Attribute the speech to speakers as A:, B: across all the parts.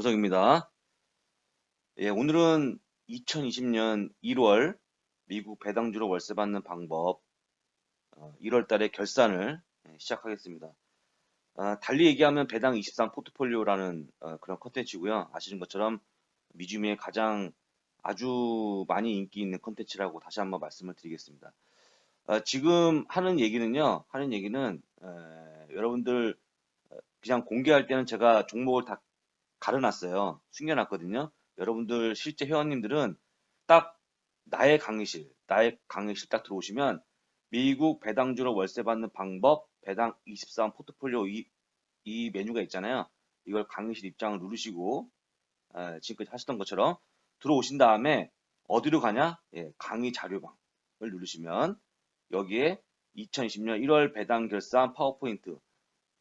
A: 정우성입니다. 예, 오늘은 2020년 1월 미국 배당주로 월세 받는 방법 1월 달에 결산을 예, 시작하겠습니다. 아, 달리 얘기하면 배당 23 포트폴리오라는 어, 그런 컨텐츠고요. 아시는 것처럼 미주미의 가장 아주 많이 인기 있는 컨텐츠라고 다시 한번 말씀을 드리겠습니다. 아, 지금 하는 얘기는요. 하는 얘기는 에, 여러분들 어, 그냥 공개할 때는 제가 종목을 다 가려놨어요. 숨겨놨거든요. 여러분들 실제 회원님들은 딱 나의 강의실, 나의 강의실 딱 들어오시면 미국 배당주로 월세 받는 방법, 배당 23 포트폴리오 이, 이 메뉴가 있잖아요. 이걸 강의실 입장을 누르시고 에, 지금까지 하셨던 것처럼 들어오신 다음에 어디로 가냐? 예, 강의 자료방을 누르시면 여기에 2020년 1월 배당 결산 파워포인트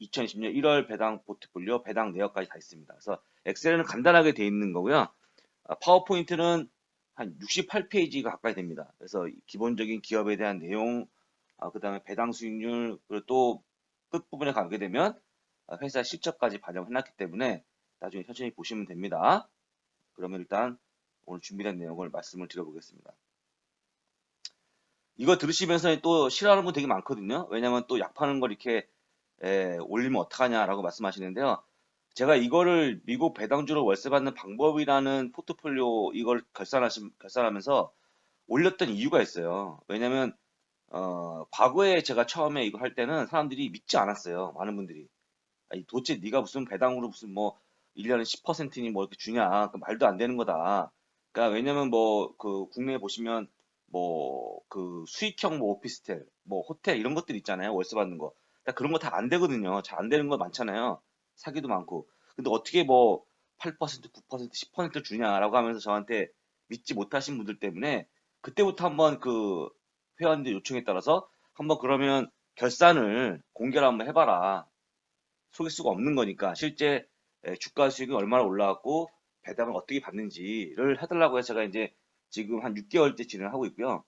A: 2020년 1월 배당 포트폴리오 배당 내역까지 다 있습니다. 그래서 엑셀은 간단하게 되어 있는 거고요. 아, 파워포인트는 한 68페이지가 가까이 됩니다. 그래서 기본적인 기업에 대한 내용, 아, 그 다음에 배당 수익률, 그리고 또 끝부분에 가게 되면 아, 회사 실적까지 반영해 놨기 때문에 나중에 천천히 보시면 됩니다. 그러면 일단 오늘 준비된 내용을 말씀을 드려보겠습니다. 이거 들으시면서 또 싫어하는 분 되게 많거든요. 왜냐면 또 약 파는 걸 이렇게 에, 올리면 어떡하냐라고 말씀하시는데요. 제가 이거를 미국 배당주로 월세 받는 방법이라는 포트폴리오 이걸 결산하시, 결산하면서 올렸던 이유가 있어요. 왜냐면 어, 과거에 제가 처음에 이거 할 때는 사람들이 믿지 않았어요. 많은 분들이. 아니, 도대체 네가 무슨 배당으로 무슨 뭐 1년에 10%니 뭐 이렇게 주냐. 그 말도 안 되는 거다. 그러니까 왜냐면 뭐 그 국내에 보시면 뭐 그 수익형 뭐 오피스텔, 뭐 호텔 이런 것들 있잖아요. 월세 받는 거. 그러니까 그런 거 다 안 되거든요. 잘 안 되는 거 많잖아요. 사기도 많고. 근데 어떻게 뭐 8%, 9%, 10% 주냐라고 하면서 저한테 믿지 못하신 분들 때문에 그때부터 한번 그 회원들 요청에 따라서 한번 그러면 결산을 공개를 한번 해봐라. 속일 수가 없는 거니까 실제 주가 수익이 얼마나 올라왔고 배당을 어떻게 받는지를 해달라고 해서 제가 이제 지금 한 6개월째 진행을 하고 있고요.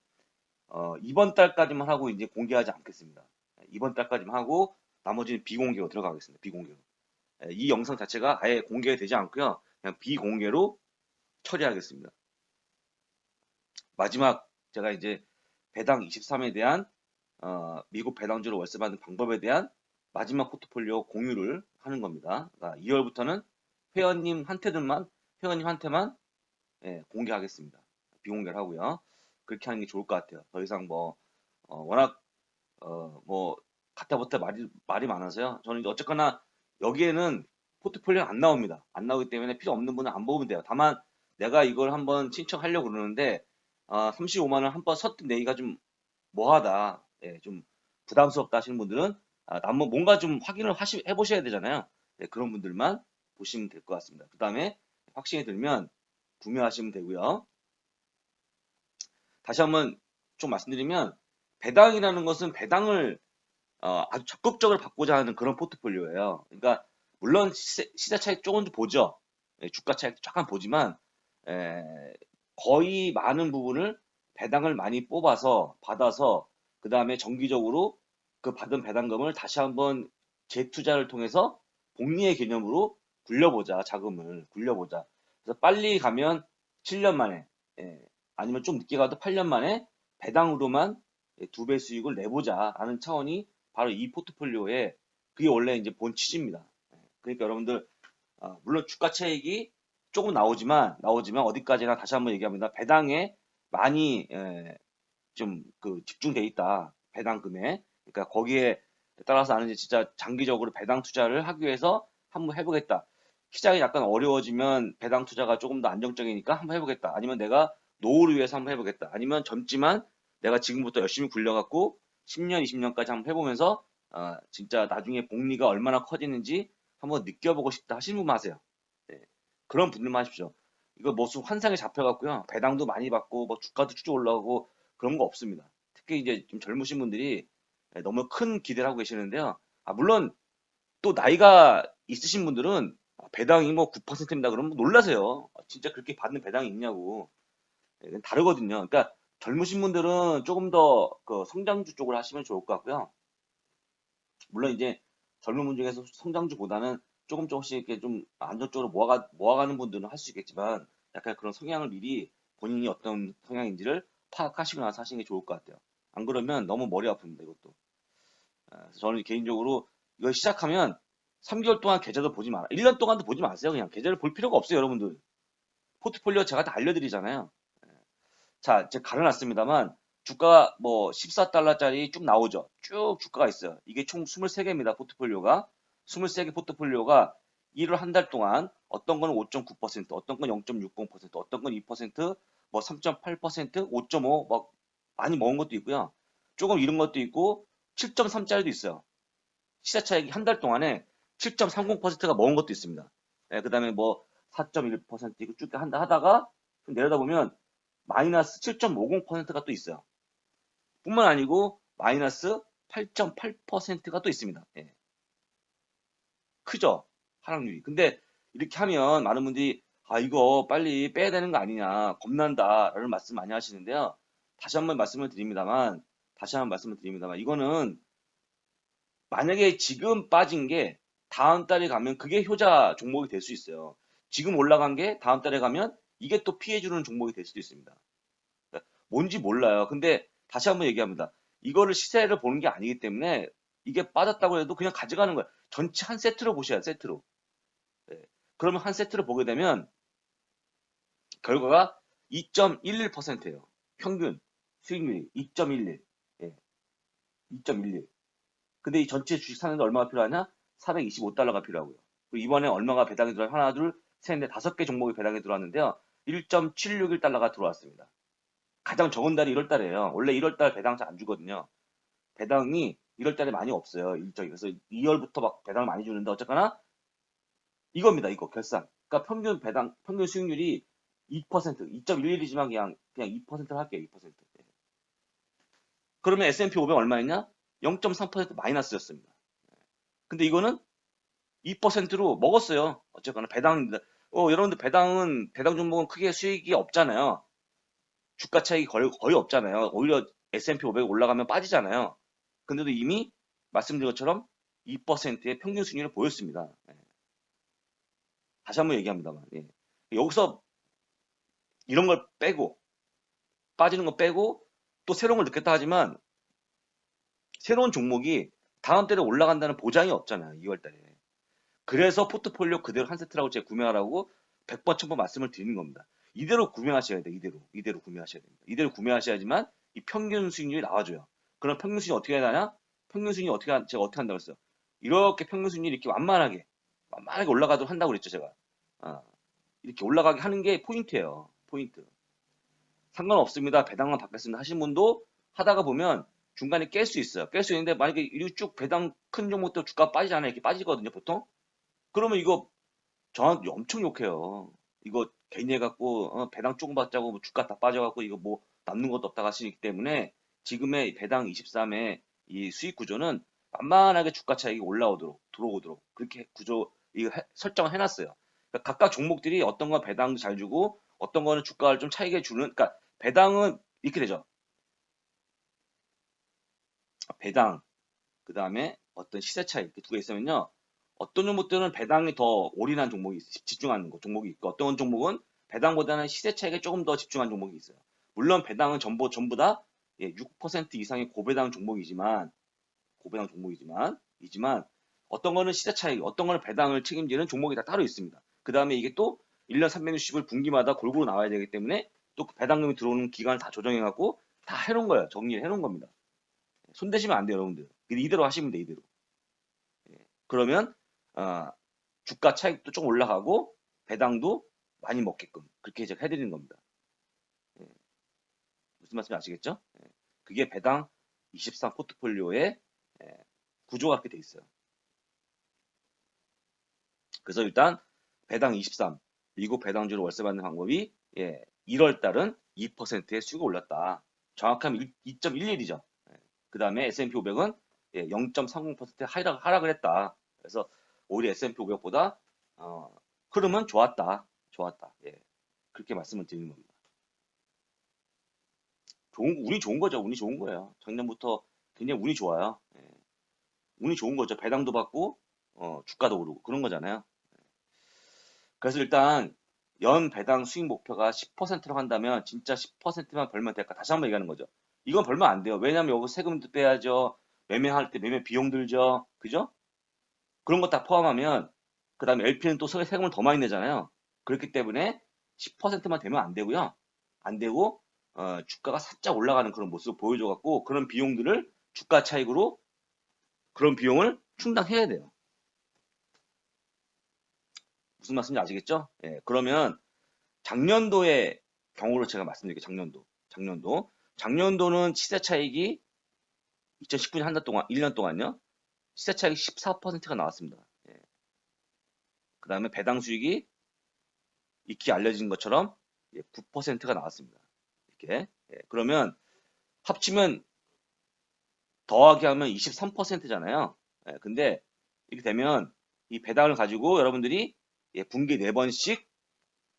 A: 어, 이번 달까지만 하고 이제 공개하지 않겠습니다. 이번 달까지만 하고 나머지는 비공개로 들어가겠습니다. 비공개로. 이 영상 자체가 아예 공개가 되지 않고요. 그냥 비공개로 처리하겠습니다. 마지막 제가 이제 배당 23에 대한 어, 미국 배당주로 월세 받는 방법에 대한 마지막 포트폴리오 공유를 하는 겁니다. 그러니까 2월부터는 회원님한테들만 회원님한테만 예, 공개하겠습니다. 비공개를 하고요. 그렇게 하는 게 좋을 것 같아요. 더 이상 뭐 어, 워낙 어, 뭐 가타부터 말이 말이 많아서요. 저는 어쨌거나 여기에는 포트폴리오 안 나옵니다. 안 나오기 때문에 필요 없는 분은 안 보면 돼요. 다만 내가 이걸 한번 신청하려고 그러는데 어, 35만 원 한번 서뜩 내기가 좀 뭐하다, 예, 좀 부담스럽다 하시는 분들은 아, 한번 뭔가 좀 확인을 하시, 해보셔야 되잖아요. 네, 그런 분들만 보시면 될 것 같습니다. 그 다음에 확신이 들면 구매하시면 되고요. 다시 한번 좀 말씀드리면 배당이라는 것은 배당을 어, 아주 적극적으로 받고자 하는 그런 포트폴리오예요. 그러니까 물론 시세, 차익 조금 보죠. 예, 주가 차익 잠깐 보지만 에, 거의 많은 부분을 배당을 많이 뽑아서 받아서 그 다음에 정기적으로 그 받은 배당금을 다시 한번 재투자를 통해서 복리의 개념으로 굴려보자 자금을 굴려보자 그래서 빨리 가면 7년 만에 예, 아니면 좀 늦게 가도 8년 만에 배당으로만 두 배 수익을 내보자 라는 차원이 바로 이 포트폴리오에 그게 원래 이제 본 취지입니다. 예, 그러니까 여러분들 어, 물론 주가 차익이 조금 나오지만 나오지만 어디까지나 다시 한번 얘기합니다. 배당에 많이 예, 좀그 집중돼 있다 배당금에 그러니까 거기에 따라서 나는 진짜 장기적으로 배당 투자를 하기 위해서 한번 해보겠다. 시장이 약간 어려워지면 배당 투자가 조금 더 안정적이니까 한번 해보겠다. 아니면 내가 노후를 위해서 한번 해보겠다. 아니면 젊지만 내가 지금부터 열심히 굴려갖고 10년, 20년까지 한번 해보면서 어, 진짜 나중에 복리가 얼마나 커지는지 한번 느껴보고 싶다 하시는 분만 하세요. 네. 그런 분들만 하십시오. 이거 무슨 환상에 잡혀갖고요. 배당도 많이 받고 뭐 주가도 쭉 올라오고 그런 거 없습니다. 특히 이제 좀 젊으신 분들이 너무 큰 기대를 하고 계시는데요. 아, 물론 또 나이가 있으신 분들은 배당이 뭐 9%입니다. 그러면 놀라세요. 아, 진짜 그렇게 받는 배당이 있냐고. 네, 다르거든요. 그러니까 젊으신 분들은 조금 더 그 성장주 쪽을 하시면 좋을 것 같고요. 물론 이제 젊은 분 중에서 성장주보다는 조금 조금씩 이렇게 좀 안정적으로 모아가, 모아가는 분들은 할 수 있겠지만 약간 그런 성향을 미리 본인이 어떤 성향인지를 파악하시고 나서 하시는 게 좋을 것 같아요. 안 그러면 너무 머리 아픕니다, 이것도. 아, 저는 개인적으로 이거 시작하면 3개월 동안 계좌도 보지 마라. 1년 동안도 보지 마세요. 그냥 계좌를 볼 필요가 없어요, 여러분들. 포트폴리오 제가 다 알려드리잖아요. 예. 자, 이제 가려놨습니다만 주가 뭐 14달러짜리 쭉 나오죠. 쭉 주가가 있어요. 이게 총 23개입니다. 포트폴리오가. 23개 포트폴리오가 일을 한달 동안 어떤 건 5.9%, 어떤 건 0.60%, 어떤 건 2%, 뭐 3.8%, 5.5, 막 많이 먹은 것도 있고요. 조금 잃은 것도 있고 7.3짜리도 있어요. 시세 차익이 한 달 동안에 7.30%가 먹은 것도 있습니다. 그 다음에 뭐 4.1% 이거 쭉 한다 하다가 좀 내려다 보면 마이너스 7.50%가 또 있어요. 뿐만 아니고 마이너스 8.8%가 또 있습니다. 예. 크죠? 하락률이. 근데 이렇게 하면 많은 분들이 아 이거 빨리 빼야 되는 거 아니냐 겁난다 라는 말씀 많이 하시는데요. 다시 한번 말씀을 드립니다만 다시 한번 말씀을 드립니다만 이거는 만약에 지금 빠진 게 다음 달에 가면 그게 효자 종목이 될 수 있어요. 지금 올라간 게 다음 달에 가면 이게 또 피해주는 종목이 될 수도 있습니다. 뭔지 몰라요. 근데 다시 한번 얘기합니다. 이거를 시세를 보는 게 아니기 때문에 이게 빠졌다고 해도 그냥 가져가는 거예요. 전체 한 세트로 보셔야 세트로. 네. 그러면 한 세트로 보게 되면 결과가 2.11%예요. 평균 수익률이 2.11. 예. 2.11. 근데 이 전체 주식 사는데 얼마가 필요하냐? 425달러가 필요하고요. 이번에 얼마가 배당이 들어요? 하나, 둘, 셋, 넷, 다섯 개 종목이 배당이 들어왔는데요. 1.761달러가 들어왔습니다. 가장 적은 달이 1월 달이에요. 원래 1월 달 배당 잘 안 주거든요. 배당이 1월 달에 많이 없어요. 일정이. 그래서 2월부터 막 배당을 많이 주는데 어쨌거나 이겁니다. 이거 결산. 그러니까 평균 배당, 평균 수익률이 2%, 2.11이지만 그냥 그냥 2%를 할게요. 2%. 예. 그러면 S&P 500 얼마였냐? 0.3% 마이너스였습니다. 근데 이거는 2%로 먹었어요. 어쨌거나 배당, 어, 여러분들 배당은, 배당 종목은 크게 수익이 없잖아요. 주가 차익이 거의, 거의 없잖아요. 오히려 S&P 500 올라가면 빠지잖아요. 근데도 이미 말씀드린 것처럼 2%의 평균 수익률을 보였습니다. 예. 다시 한번 얘기합니다만. 예. 여기서 이런 걸 빼고, 빠지는 거 빼고, 또 새로운 걸 넣겠다 하지만, 새로운 종목이 다음 달에 올라간다는 보장이 없잖아요. 2월 달에. 그래서 포트폴리오 그대로 한 세트라고 제가 구매하라고 100번, 1000번 말씀을 드리는 겁니다. 이대로 구매하셔야 돼요. 이대로. 이대로 구매하셔야 됩니다. 이대로 구매하셔야지만 이 평균 수익률이 나와줘요. 그럼 평균 수익이 어떻게 해야 되냐? 평균 수익이 어떻게, 하- 제가 어떻게 한다고 했어요? 이렇게 평균 수익률이 이렇게 완만하게, 완만하게 올라가도록 한다고 그랬죠, 제가. 아, 이렇게 올라가게 하는 게 포인트예요. 포인트. 상관없습니다. 배당만 받겠습니다. 하신 분도 하다가 보면 중간에 깰 수 있어요. 깰 수 있는데 만약에 이쭉 배당 큰 종목도 주가 빠지잖아요. 이렇게 빠지거든요, 보통. 그러면 이거 저한테 엄청 욕해요. 이거 괜히 해갖고 어, 배당 조금 받자고 뭐 주가 다 빠져갖고 이거 뭐 남는 것도 없다 하시기 때문에 지금의 배당 23의 이 수익 구조는 만만하게 주가 차익이 올라오도록 들어오도록 그렇게 구조 이 설정을 해놨어요. 그러니까 각각 종목들이 어떤 건 배당도 잘 주고 어떤 거는 주가를 좀 차익에 주는 그러니까 배당은 이렇게 되죠. 배당 그 다음에 어떤 시세 차익 이렇게 두개 있으면요. 어떤 종목들은 배당이 더 올인한 종목이 있어요. 집중하는 거, 종목이 있고 어떤 종목은 배당보다는 시세 차익에 조금 더 집중한 종목이 있어요. 물론 배당은 전부 전부 다 예, 6% 이상의 고배당 종목이지만 고배당 종목이지만 이지만 어떤 거는 시세 차익, 어떤 거는 배당을 책임지는 종목이 다 따로 있습니다. 그 다음에 이게 또 1년 360을 분기마다 골고루 나와야 되기 때문에 또그 배당금이 들어오는 기간을 다 조정해갖고 다 해놓은 거예요. 정리를 해놓은 겁니다. 손대시면 안 돼요, 여러분들. 이대로 하시면 돼, 이대로. 예, 그러면 아, 주가 차익도 좀 올라가고 배당도 많이 먹게끔 그렇게 제가 해드리는 겁니다. 예, 무슨 말씀인지 아시겠죠? 예, 그게 배당 23 포트폴리오의 예, 구조가 그렇게 돼 있어요. 그래서 일단 배당 23 미국 배당주로 월세 받는 방법이 예, 1월 달은 2%의 수익이 올랐다. 정확하면 2.11이죠. 그 다음에 S&P 500은 예, 0.30% 하락, 하락을 했다. 그래서 오히려 S&P 500보다 어, 흐름은 좋았다. 좋았다. 예, 그렇게 말씀을 드리는 겁니다. 좋은, 운이 좋은 거죠. 운이 좋은 거예요. 작년부터 굉장히 운이 좋아요. 예. 운이 좋은 거죠. 배당도 받고 어, 주가도 오르고 그런 거잖아요. 그래서 일단 연 배당 수익 목표가 10%로 한다면 진짜 10%만 벌면 될까? 다시 한번 얘기하는 거죠. 이건 벌면 안 돼요. 왜냐면 여기 세금도 빼야죠. 매매할 때 매매 비용 들죠. 그죠? 그런 거다 포함하면 그 다음에 LP는 또 세- 세금을 더 많이 내잖아요. 그렇기 때문에 10%만 되면 안 되고요. 안 되고 어, 주가가 살짝 올라가는 그런 모습을 보여줘갖고 그런 비용들을 주가 차익으로 그런 비용을 충당해야 돼요. 무슨 말씀인지 아시겠죠? 예, 그러면 작년도의 경우로 제가 말씀드릴게요. 작년도. 작년도. 작년도는 시세 차익이 2019년 한 달 동안, 1년 동안요. 시세 차익이 14%가 나왔습니다. 예. 그 다음에 배당 수익이 익히 알려진 것처럼 9%가 나왔습니다. 이렇게. 예, 그러면 합치면 더하기 하면 23%잖아요. 예, 근데 이렇게 되면 이 배당을 가지고 여러분들이 예, 분기 4번씩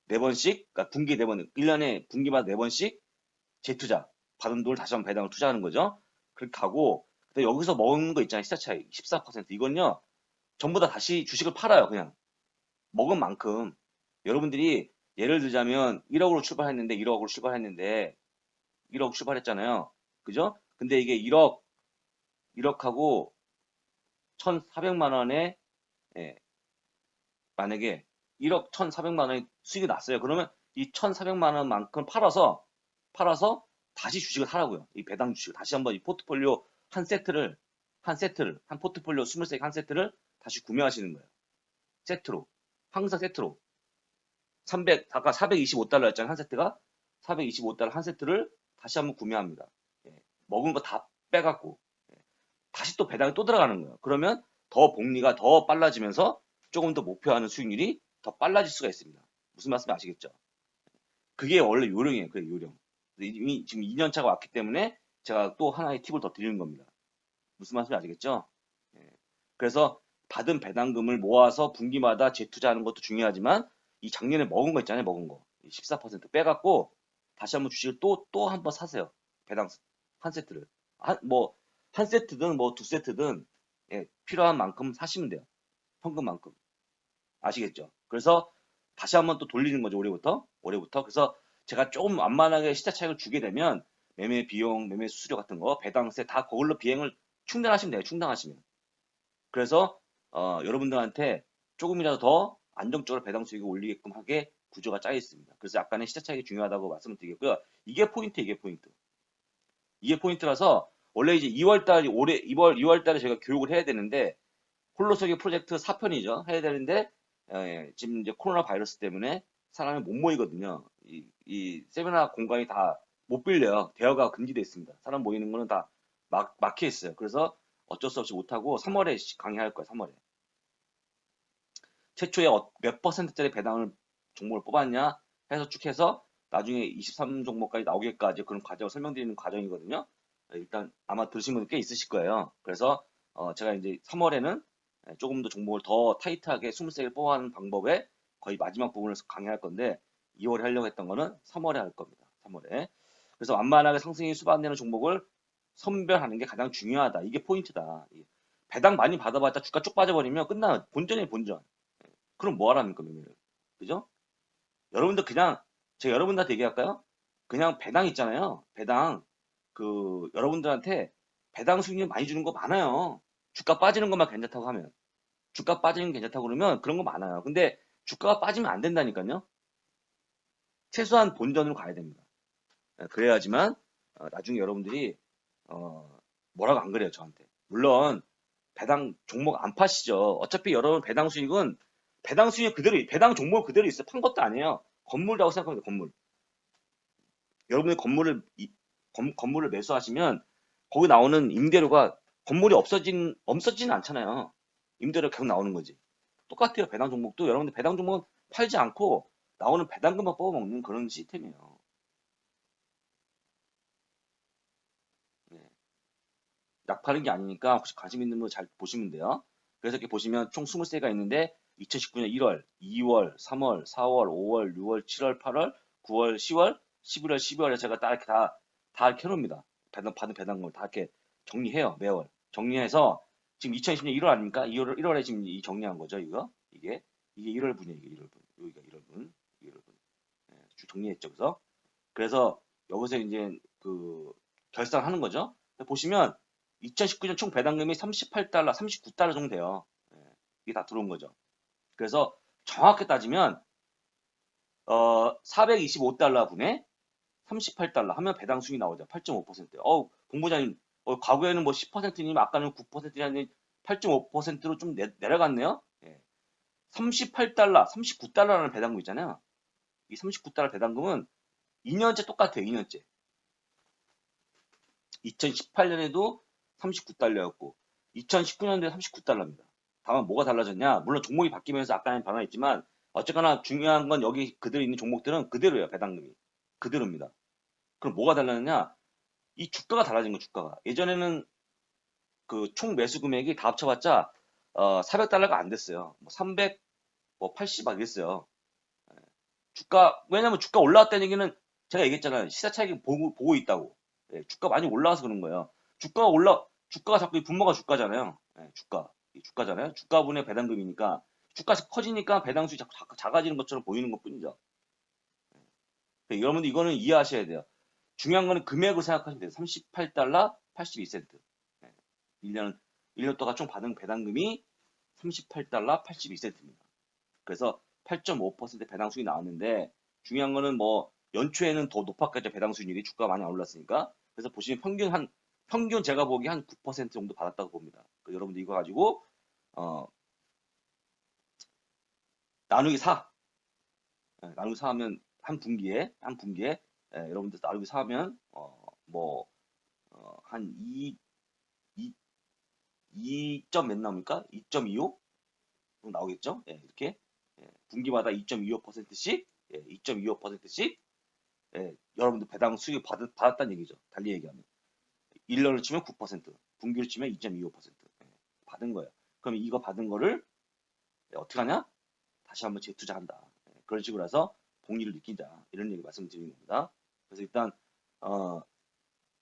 A: 4번씩 그러니까 분기 4번 1년에 분기마다 4번씩 재투자 받은 돈을 다시 한번 배당을 투자하는 거죠. 그렇게 하고 근데 여기서 먹은 거 있잖아요. 시차 차익 14% 이건요. 전부 다 다시 주식을 팔아요. 그냥 먹은 만큼 여러분들이 예를 들자면 1억으로 출발했는데 1억으로 출발했는데 1억 출발했잖아요. 그죠? 근데 이게 1억 1억하고 1,400만 원에 예, 만약에 1억 1,400만 원의 수익이 났어요. 그러면 이 1,400만 원만큼 팔아서 팔아서 다시 주식을 사라고요. 이 배당 주식을 다시 한번 이 포트폴리오 한 세트를 한 세트를 한 포트폴리오 23개 한 세트를 다시 구매하시는 거예요. 세트로 항상 세트로 300 아까 425달러 였잖아요. 한 세트가 425달러 한 세트를 다시 한번 구매합니다. 예, 먹은 거 다 빼갖고 예, 다시 또 배당이 또 들어가는 거예요. 그러면 더 복리가 더 빨라지면서 조금 더 목표하는 수익률이 더 빨라질 수가 있습니다. 무슨 말씀인지 아시겠죠? 그게 원래 요령이에요. 그게 요령. 이미 지금 2년 차가 왔기 때문에 제가 또 하나의 팁을 더 드리는 겁니다. 무슨 말씀인지 아시겠죠? 예. 그래서 받은 배당금을 모아서 분기마다 재투자하는 것도 중요하지만 이 작년에 먹은 거 있잖아요. 먹은 거. 14% 빼갖고 다시 한번 주식을 또, 또 한 번 사세요. 배당 한 세트를. 한, 뭐, 한 세트든 뭐 두 세트든 예, 필요한 만큼 사시면 돼요. 현금만큼. 아시겠죠? 그래서 다시 한번 또 돌리는 거죠. 올해부터. 올해부터. 그래서 제가 조금 완만하게 시차 차익을 주게 되면 매매 비용, 매매 수수료 같은 거, 배당세 다 그걸로 비행을 충당하시면 돼요. 충당하시면. 그래서 어, 여러분들한테 조금이라도 더 안정적으로 배당 수익을 올리게끔 하게 구조가 짜여 있습니다. 그래서 약간의 시차 차익이 중요하다고 말씀을 드리겠고요. 이게 포인트, 이게 포인트. 이게 포인트라서 원래 이제 2월 달 올해 2월 2월 달에 제가 교육을 해야 되는데 홀로서기 프로젝트 4편이죠. 해야 되는데 예, 지금 이제 코로나 바이러스 때문에 사람이 못 모이거든요. 이, 이 세미나 공간이 다 못 빌려요. 대여가 금지돼 있습니다. 사람 모이는 거는 다 막, 막혀 있어요. 그래서 어쩔 수 없이 못하고 3월에 강의할 거예요. 3월에. 최초에 어- 몇 퍼센트짜리 배당을 종목을 뽑았냐 해서 쭉 해서 나중에 23 종목까지 나오기까지 그런 과정을 설명드리는 과정이거든요. 일단 아마 들으신 분들 꽤 있으실 거예요. 그래서 어, 제가 이제 3월에는 조금 더 종목을 더 타이트하게 23개를 뽑아하는 방법에 거의 마지막 부분을 강의할 건데 2월에 하려고 했던 거는 3월에 할 겁니다. 3월에. 그래서 완만하게 상승이 수반되는 종목을 선별하는 게 가장 중요하다. 이게 포인트다. 이 배당 많이 받아봤자 주가 쭉 빠져버리면 끝나 본전이 본전. 그럼 뭐 하랍니까 매매를? 그죠? 여러분들 그냥 제가 여러분들한테 얘기할까요? 그냥 배당 있잖아요. 배당 그 여러분들한테 배당 수익률 많이 주는 거 많아요. 주가 빠지는 것만 괜찮다고 하면 주가 빠지는 게 괜찮다고 그러면 그런 거 많아요. 근데 주가가 빠지면 안 된다니까요. 최소한 본전으로 가야 됩니다. 예, 그래야지만 어, 나중에 여러분들이 어, 뭐라고 안 그래요 저한테. 물론 배당 종목 안 파시죠. 어차피 여러분 배당 수익은 배당 수익 그대로 배당 종목 그대로 있어 판 것도 아니에요. 건물이라고 생각합니다. 건물. 여러분이 건물을 이- 건, 건물을 매수하시면 거기 나오는 임대료가 건물이 없어진 없어지진 않잖아요. 임대료 계속 나오는 거지. 똑같아요. 배당 종목도 여러분들 배당 종목은 팔지 않고 나오는 배당금만 뽑아먹는 그런 시스템이에요. 네. 약 파는 게 아니니까 혹시 관심 있는 분 잘 보시면 돼요. 그래서 이렇게 보시면 총 20세가 있는데 2019년 1월, 2월, 3월, 4월, 5월, 6월, 7월, 8월, 9월, 10월, 11월, 12월에 제가 딱 이렇게 다, 다 이렇게 해놓습니다. 배당, 받은 배당금을 다 이렇게 정리해요. 매월. 정리해서 지금 2020년 1월 아닙니까? 1월 1월에 지금 이 정리한 거죠, 이거. 이게 이게 1월분이에요, 이게 1월분. 여기가 1월분. 1월분. 예, 쭉 정리했죠, 그래서 그래서 여기서 이제 그 결산하는 거죠. 보시면 2019년 총 배당금이 38달러, 39달러 정도 돼요. 예, 이게 다 들어온 거죠. 그래서 정확히 따지면 어 425달러 분에 38달러 하면 배당 수익이 나오죠. 8.5%. 어우, 공부자님, 어, 과거에는 뭐 10%님, 아까는 9%냐니 8.5%로 좀 내, 내려갔네요. 예. 38달러, 39달러라는 배당금 있잖아요. 이 39달러 배당금은 2년째 똑같아요. 2년째. 2018년에도 39달러였고 2019년도에 39달러입니다. 다만 뭐가 달라졌냐? 물론 종목이 바뀌면서 아까는 변화했지만 어쨌거나 중요한 건 여기 그대로 있는 종목들은 그대로예요. 배당금이. 그대로입니다. 그럼 뭐가 달랐느냐? 이 주가가 달라진 거 주가가. 예전에는 그 총 매수 금액이 다 합쳐봤자 어, 400달러가 안 됐어요. 뭐 300, 뭐 80막 이랬어요. 예. 주가 왜냐면 주가 올라왔다는 얘기는 제가 얘기했잖아요. 시세 차익이 보고, 보고 있다고. 예, 주가 많이 올라와서 그런 거예요. 주가가 올라 주가가 자꾸 이 분모가 주가잖아요. 예, 주가 이 주가잖아요. 주가분의 배당금이니까 주가가 커지니까 배당수이 자꾸 작- 작아지는 것처럼 보이는 것 뿐이죠. 예. 여러분들 이거는 이해하셔야 돼요. 중요한 거는 금액을 생각하시면 돼요. 38달러 82센트. 예. 1년 1년 동안 총 받은 배당금이 38달러 82센트입니다. 그래서 8.5% 배당 수익이 나왔는데 중요한 거는 뭐 연초에는 더 높았겠죠 배당 수익률이 주가가 많이 안 올랐으니까 그래서 보시면 평균 한 평균 제가 보기 한9% 정도 받았다고 봅니다. 그래서 여러분들 이거 가지고 어 나누기 4 예, 나누기 4 하면 한 분기에 한 분기에 예, 여러분들 나누기 4 하면 어 뭐한 2, 2 2점 몇 나옵니까? 2.25 나오겠죠? 예, 이렇게 예, 분기마다 2.25%씩 예, 2.25%씩 예, 여러분들 배당 수익을 받, 받았다는 얘기죠. 달리 얘기하면 1년을 치면 9%, 분기를 치면 2.25% 예, 받은 거예요. 그럼 이거 받은 거를 예, 어떻게 하냐? 다시 한번 재투자한다. 예, 그런 식으로 해서 복리를 느낀다. 이런 얘기 말씀드리는 겁니다. 그래서 일단 어,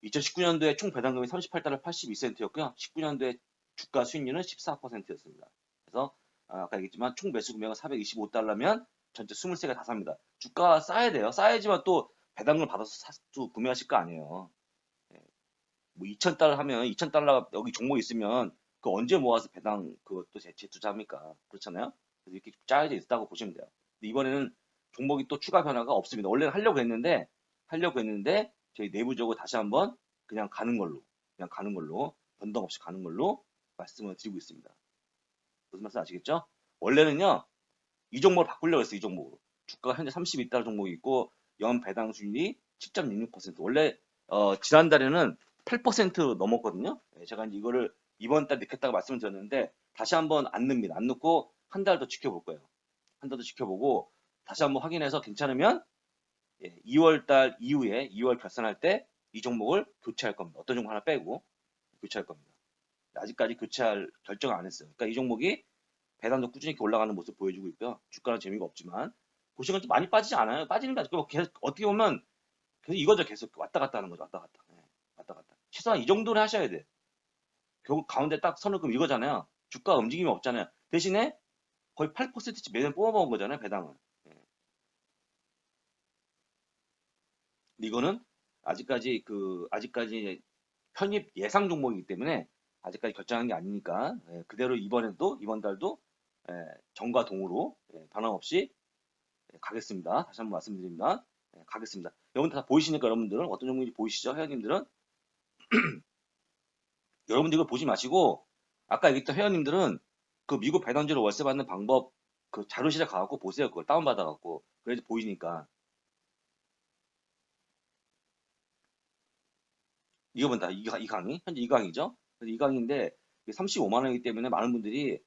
A: 2019년도에 총 배당금이 38달러 82센트였고요. 19년도에 주가 수익률은 14%였습니다. 그래서 아, 아까 얘기했지만 총 매수 금액은 425달러면 전체 23개 다 삽니다. 주가가 싸야 돼요. 싸야지만 또 배당금을 받아서 사, 또 구매하실 거 아니에요. 예. 뭐 2,000달러 하면 2,000달러 여기 종목 있으면 그 언제 모아서 배당 그것도 재, 재투자합니까? 그렇잖아요. 그래서 이렇게 짜여져 있다고 보시면 돼요. 이번에는 종목이 또 추가 변화가 없습니다. 원래는 하려고 했는데 하려고 했는데 저희 내부적으로 다시 한번 그냥 가는 걸로 그냥 가는 걸로 변동 없이 가는 걸로 말씀을 드리고 있습니다. 무슨 말씀 아시겠죠? 원래는요 이 종목을 바꾸려고 했어요 이 종목으로 주가가 현재 32달러 종목이 있고 연 배당 수익이 10.66% 원래 어, 지난달에는 8% 넘었거든요 예, 제가 이거를 이번 달 넣겠다고 말씀을 드렸는데 다시 한번 안 넣습니다 안 넣고 한 달 더 지켜볼 거예요 한 달 더 지켜보고 다시 한번 확인해서 괜찮으면 2월 달 이후에 2월 결산할 때 이 종목을 교체할 겁니다. 어떤 종목 하나 빼고 교체할 겁니다. 아직까지 교체할 결정을 안 했어요. 그러니까 이 종목이 배당도 꾸준히 올라가는 모습 보여주고 있고요. 주가는 재미가 없지만 보시면 좀 많이 빠지지 않아요. 빠지는 게 아니고 어떻게 보면 계속 이거죠. 계속 왔다 갔다 하는 거죠. 왔다 갔다. 최소한 이 정도는 하셔야 돼. 결국 가운데 딱 선을 그럼 이거잖아요. 주가 움직임이 없잖아요. 대신에 거의 8%씩 매년 뽑아먹은 거잖아요. 배당을. 이거는 아직까지 그 아직까지 편입 예상 종목이기 때문에 아직까지 결정한 게 아니니까 예, 그대로 이번에도 이번 달도 예, 정과 동으로 예, 변함없이 예, 가겠습니다. 다시 한번 말씀드립니다. 예, 가겠습니다. 여러분 다 보이시니까 여러분들은 어떤 종목인지 보이시죠? 회원님들은 여러분들 이걸 보지 마시고 아까 얘기했던 회원님들은 그 미국 배당주로 월세 받는 방법 그 자료실에 가갖고 보세요. 그걸 다운받아 갖고 그래야지 보이니까 이거 본다. 이, 이 강의. 현재 이 강의죠. 이 강의인데 35만 원이기 때문에 많은 분들이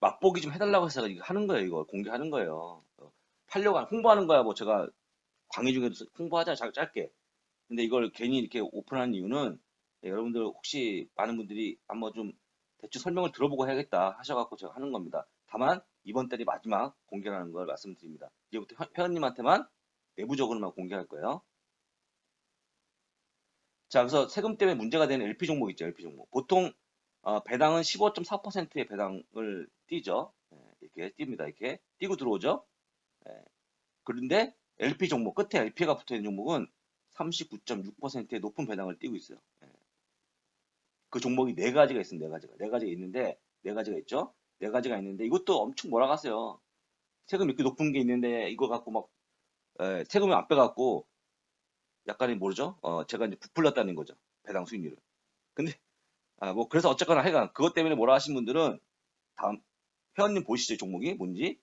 A: 맛보기 좀 해달라고 해서 이거 하는 거예요. 이거 공개하는 거예요. 어, 팔려고 하- 홍보하는 거야. 뭐 제가 강의 중에도 홍보하자 짧- 짧게. 근데 이걸 괜히 이렇게 오픈한 이유는 네, 여러분들 혹시 많은 분들이 한번 좀 대충 설명을 들어보고 해야겠다 하셔갖고 제가 하는 겁니다. 다만 이번 달이 마지막 공개라는 걸 말씀드립니다. 이제부터 회- 회원님한테만 내부적으로만 공개할 거예요. 자, 그래서 세금 때문에 문제가 되는 LP 종목 있죠, LP 종목. 보통 어, 배당은 15.4%의 배당을 띄죠. 예, 이렇게 띄입니다. 이렇게 띄고 들어오죠. 예. 그런데 LP 종목 끝에 LP가 붙어 있는 종목은 39.6%의 높은 배당을 띄고 있어요. 예. 그 종목이 네 가지가 있습니다. 네 가지가 네 가지가 있는데 네 가지가 있죠. 네 가지가 있는데 이것도 엄청 몰아갔어요. 세금 이렇게 높은 게 있는데 이거 갖고 막 에, 세금을 안 빼갖고 약간의 모르죠? 어, 제가 이제 부풀렸다는 거죠. 배당 수익률을. 근데 아, 뭐 그래서 어쨌거나 하여간 그것 때문에 뭐라 하신 분들은 다음 회원님 보시죠 이 종목이 뭔지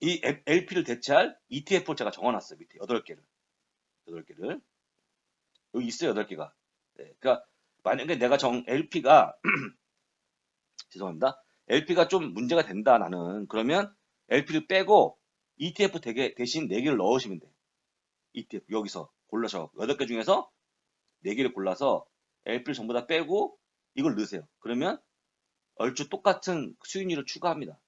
A: 이 LP를 대체할 ETF를 제가 적어놨어요 밑에 8개를 8개를 여기 있어요 8개가 네, 그러니까 만약에 내가 정 LP가 죄송합니다 LP가 좀 문제가 된다 나는 그러면 LP를 빼고 ETF 대개, 대신 4개를 넣으시면 돼 ETF 여기서 골라서 8개 중에서 4개를 골라서 LP를 전부 다 빼고 이걸 넣으세요. 그러면 얼추 똑같은 수익률을 추가합니다.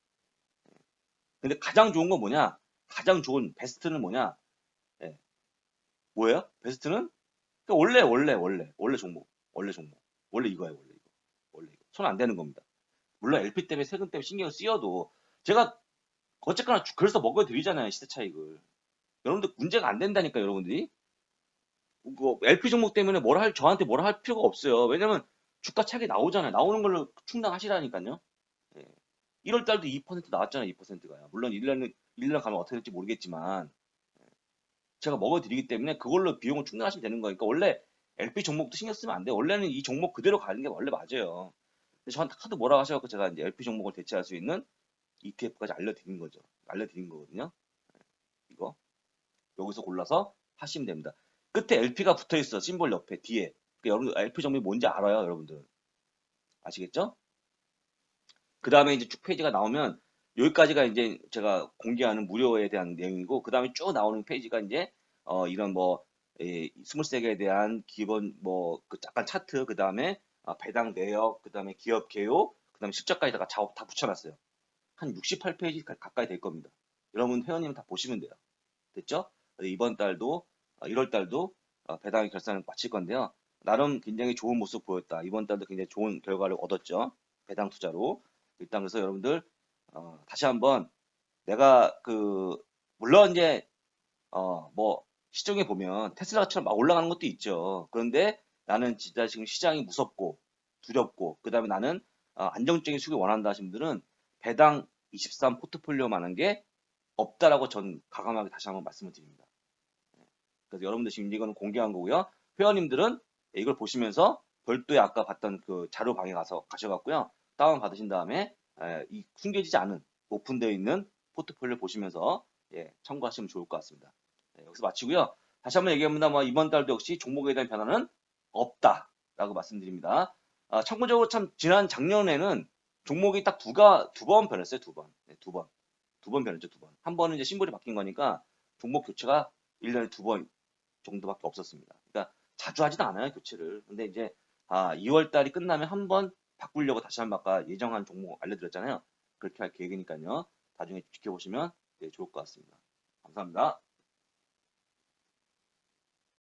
A: 근데 가장 좋은 건 뭐냐? 가장 좋은 베스트는 뭐냐? 예. 뭐예요? 베스트는 그러니까 원래 원래 원래 원래 종목 원래 종목 원래 이거예요 원래 이거 원래 이거 손안 대는 겁니다. 물론 LP 때문에 세금 때문에 신경을 쓰여도 제가 어쨌거나 주- 그래서 먹어드리잖아요 시세 차익을. 여러분들 문제가 안 된다니까 여러분들이 그 LP 종목 때문에 뭐라 할 저한테 뭐라 할 필요가 없어요. 왜냐면 주가 차익이 나오잖아요. 나오는 걸로 충당하시라니까요. 예. 1월 달도 2% 나왔잖아요. 2%가요. 물론 1년 1년 가면 어떻게 될지 모르겠지만 예. 제가 먹어드리기 때문에 그걸로 비용을 충당하시면 되는 거니까 원래 LP 종목도 신경 쓰면 안 돼요. 원래는 이 종목 그대로 가는 게 원래 맞아요. 근데 저한테 카드 뭐라고 하셔갖고 제가 이제 LP 종목을 대체할 수 있는 ETF까지 알려드린 거죠. 알려드린 거거든요. 예. 이거 여기서 골라서 하시면 됩니다. 끝에 LP가 붙어 있어. 심볼 옆에 뒤에. 그러니까 여러분 LP 종목이 뭔지 알아요, 여러분들. 아시겠죠? 그 다음에 이제 쭉 페이지가 나오면 여기까지가 이제 제가 공개하는 무료에 대한 내용이고 그 다음에 쭉 나오는 페이지가 이제 어 이런 뭐 예, 스물 세개에 대한 기본 뭐 그 약간 차트 그 다음에 아, 배당 내역 그 다음에 기업 개요 그 다음에 실적까지다가 다, 다 붙여놨어요. 한 68페이지 가까이 될 겁니다. 여러분 회원님은 다 보시면 돼요. 됐죠? 이번 달도 1월 달도 어, 배당의 결산을 마칠 건데요. 나름 굉장히 좋은 모습 보였다. 이번 달도 굉장히 좋은 결과를 얻었죠. 배당 투자로. 일단 그래서 여러분들 어, 다시 한번 내가 그 물론 이제 어, 뭐 시중에 보면 테슬라처럼 막 올라가는 것도 있죠. 그런데 나는 진짜 지금 시장이 무섭고 두렵고 그 다음에 나는 어, 안정적인 수익을 원한다 하신 분들은 배당 23 포트폴리오만 한 게 없다라고 전 가감하게 다시 한번 말씀을 드립니다. 그래서 여러분들 지금 이거는 공개한 거고요. 회원님들은 이걸 보시면서 별도의 아까 봤던 그 자료방에 가서 가셔갖고요. 다운 받으신 다음에 에, 이 숨겨지지 않은 오픈되어 있는 포트폴리오 보시면서 예, 참고하시면 좋을 것 같습니다. 예, 여기서 마치고요. 다시 한번 얘기합니다. 뭐 이번 달도 역시 종목에 대한 변화는 없다라고 말씀드립니다. 아, 참고적으로 참 지난 작년에는 종목이 딱 두가 두 번 변했어요. 두 번, 네, 두 번, 두 번 변했죠. 두 번. 한 번은 이제 심볼이 바뀐 거니까 종목 교체가 1년에 두 번 정도밖에 없었습니다. 그러니까 자주 하지도 않아요 교체를. 근데 이제 아 2월 달이 끝나면 한 번 바꾸려고 다시 한번 아까 예정한 종목 알려드렸잖아요. 그렇게 할 계획이니까요. 나중에 지켜보시면 네, 좋을 것 같습니다. 감사합니다.